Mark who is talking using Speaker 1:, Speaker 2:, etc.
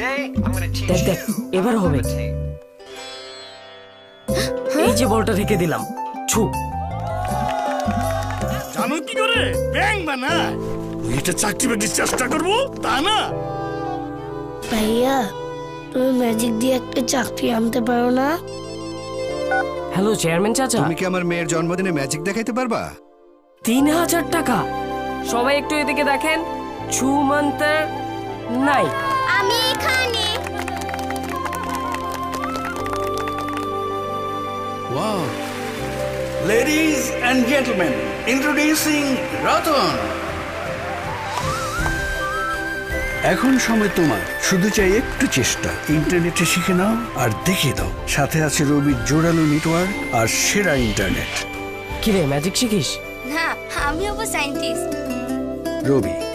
Speaker 1: দেখ দেখ এবার হবে। এই যে বলটা রেখে দিলাম। ছু।
Speaker 2: জানো কি করে? ব্যাং ওই এটা চাকরি বাকরির চেষ্টা করব তা না?
Speaker 3: ভাইয়া তুমি ম্যাজিক দিয়ে একটা চাকরি আনতে পারো না?
Speaker 1: হ্যালো চেয়ারম্যান চাচা।
Speaker 4: তুমি কি আমার মেয়ের জন্মদিনে ম্যাজিক দেখাইতে পারবা?
Speaker 1: তিন হাজার টাকা। সবাই একটু এদিকে দেখেন। ছু মন্তর নাই।
Speaker 3: আমি এখানে।
Speaker 4: Wow
Speaker 5: Ladies and gentlemen, introducing Ratan. এখন সময় তোমার। শুধু চাই একটু চেষ্টা। ইন্টারনেটে শিখে নাও আর দেখিয়ে দাও। সাথে আছে রবির জোরালো নেটওয়ার্ক আর সেরা ইন্টারনেট।
Speaker 1: কিরে ম্যাজিক শিখিস?
Speaker 3: না আমি হব সায়েন্টিস্ট
Speaker 5: রবি